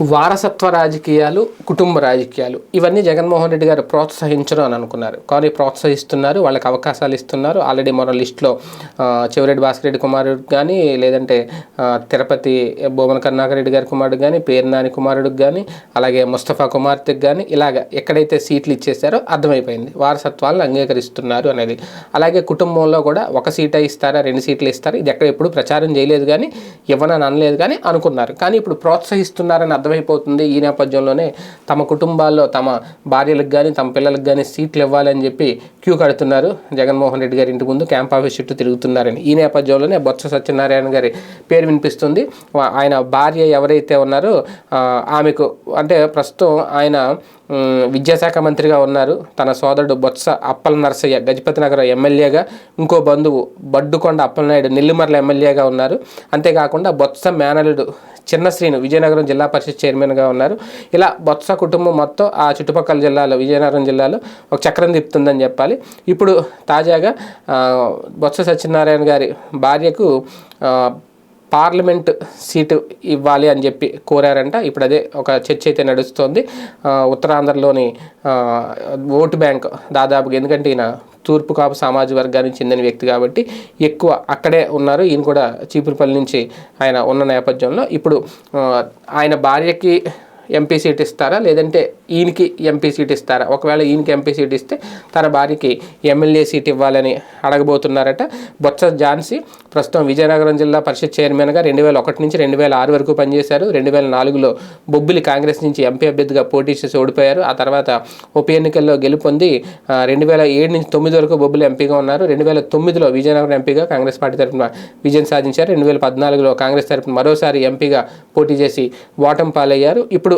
వారసత్వ రాజకీయాలు కుటుంబ రాజకీయాలు ఇవన్నీ జగన్మోహన్ రెడ్డి గారు ప్రోత్సహించరు అని అనుకున్నారు. కానీ ప్రోత్సహిస్తున్నారు వాళ్ళకి అవకాశాలు ఇస్తున్నారు. ఆల్రెడీ మన లిస్టులో చెవిరెడ్డి భాస్కర్ రెడ్డి కుమారుడు కానీ లేదంటే తిరుపతి భువన కరుణాకర్ రెడ్డి గారి కుమారుడు కానీ పేర్నాని కుమారుడికి కానీ అలాగే ముస్తఫా కుమార్తెకి కానీ ఇలాగ ఎక్కడైతే సీట్లు ఇచ్చేసారో అర్థమైపోయింది. వారసత్వాలను అంగీకరిస్తున్నారు అనేది. అలాగే కుటుంబంలో కూడా ఒక సీటే ఇస్తారా రెండు సీట్లు ఇస్తారా ఇది ఎక్కడ ఎప్పుడు ప్రచారం చేయలేదు కానీ ఇవ్వనని అనలేదు కానీ అనుకున్నారు. కానీ ఇప్పుడు ప్రోత్సహిస్తున్నారని అర్థం అర్థమైపోతుంది ఈ నేపథ్యంలోనే తమ కుటుంబాల్లో తమ భార్యలకు కానీ తమ పిల్లలకు కానీ సీట్లు ఇవ్వాలని చెప్పి క్యూ కడుతున్నారు. జగన్మోహన్ రెడ్డి గారి ఇంటి ముందు క్యాంప్ ఆఫీస్ చుట్టూ తిరుగుతున్నారని. ఈ నేపథ్యంలోనే బొత్స సత్యనారాయణ గారి పేరు వినిపిస్తుంది. ఆయన భార్య ఎవరైతే ఉన్నారో ఆమెకు అంటే ప్రస్తుతం ఆయన విద్యాశాఖ మంత్రిగా ఉన్నారు. తన సోదరుడు బొత్స అప్పల నరసయ్య గజపతి నగరం ఎమ్మెల్యేగా ఇంకో బంధువు బడ్డుకొండ అప్పలనాయుడు నెల్లిమర్ల ఎమ్మెల్యేగా ఉన్నారు. అంతేకాకుండా బొత్స మేనలుడు చిన్న శ్రీను విజయనగరం జిల్లా పరిషత్ చైర్మన్గా ఉన్నారు. ఇలా బొత్స కుటుంబం మొత్తం ఆ చుట్టుపక్కల జిల్లాలో విజయనగరం జిల్లాలో ఒక చక్రం తిప్పుతుందని చెప్పాలి. ఇప్పుడు తాజాగా బొత్స సత్యనారాయణ గారి భార్యకు పార్లమెంట్ సీటు ఇవ్వాలి అని చెప్పి కోరారంట. ఇప్పుడు అదే ఒక చర్చ అయితే నడుస్తోంది. ఉత్తరాంధ్రలోని ఓటు బ్యాంక్ దాదాపుగా ఎందుకంటే ఈయన తూర్పు కాపు సామాజిక వర్గానికి చెందిన వ్యక్తి కాబట్టి ఎక్కువ అక్కడే ఉన్నారు. ఈయన కూడా చీపురుపల్లి నుంచి ఆయన ఉన్న నేపథ్యంలో. ఇప్పుడు ఆయన భార్యకి ఎంపీ సీట్ ఇస్తారా? లేదంటే ఈయనకి ఎంపీ సీట్ ఇస్తారా? ఒకవేళ ఈయనకి ఎంపీ సీట్ ఇస్తే తన భార్యకి ఎమ్మెల్యే సీట్ ఇవ్వాలని అడగబోతున్నారట. బొత్స ఝాన్సీ ప్రస్తుతం విజయనగరం జిల్లా పరిషత్ చైర్మన్గా రెండు వేల ఒకటి నుంచి రెండు వేల ఆరు వరకు పనిచేశారు. రెండు వేల నాలుగులో బొబ్బిలి కాంగ్రెస్ నుంచి ఎంపీ అభ్యర్థిగా పోటీ చేసి ఓడిపోయారు. ఆ తర్వాత ఉప ఎన్నికల్లో గెలుపొంది రెండు వేల ఏడు నుంచి తొమ్మిది వరకు బొబ్బిలి ఎంపీగా ఉన్నారు. రెండు వేల తొమ్మిదిలో విజయనగరం ఎంపీగా కాంగ్రెస్ పార్టీ తరఫున విజయం సాధించారు. రెండు వేల పద్నాలుగులో కాంగ్రెస్ తరఫున మరోసారి ఎంపీగా పోటీ చేసి ఓటమి పాలయ్యారు ఇప్పుడు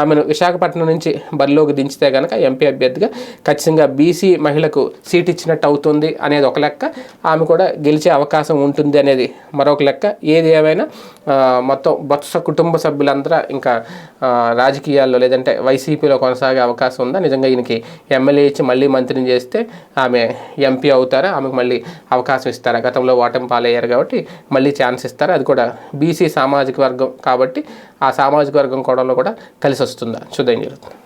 ఆమెను విశాఖపట్నం నుంచి బరిలోకి దించితే కనుక ఎంపీ అభ్యర్థిగా ఖచ్చితంగా బీసీ మహిళకు సీట్ ఇచ్చినట్టు అవుతుంది అనేది ఒక లెక్క. ఆమె కూడా గెలిచే అవకాశం ఉంటుంది అనేది మరొక లెక్క. ఏది ఏమైనా మొత్తం బొత్స కుటుంబ సభ్యులందరూ ఇంకా రాజకీయాల్లో లేదంటే వైసీపీలో కొనసాగే అవకాశం ఉందా? నిజంగా ఈయనకి ఎమ్మెల్యే ఇచ్చి మళ్ళీ మంత్రిని చేస్తే ఆమె ఎంపీ అవుతారా? ఆమెకు మళ్ళీ అవకాశం ఇస్తారా? గతంలో ఓటమి పాలయ్యారు కాబట్టి మళ్ళీ ఛాన్స్ ఇస్తారా? అది కూడా బీసీ సామాజిక వర్గం కాబట్టి ఆ సామాజిక వర్గం కోణంలో కూడా కలిసి వస్తుందా? చూద్దాం జరుగుతుంది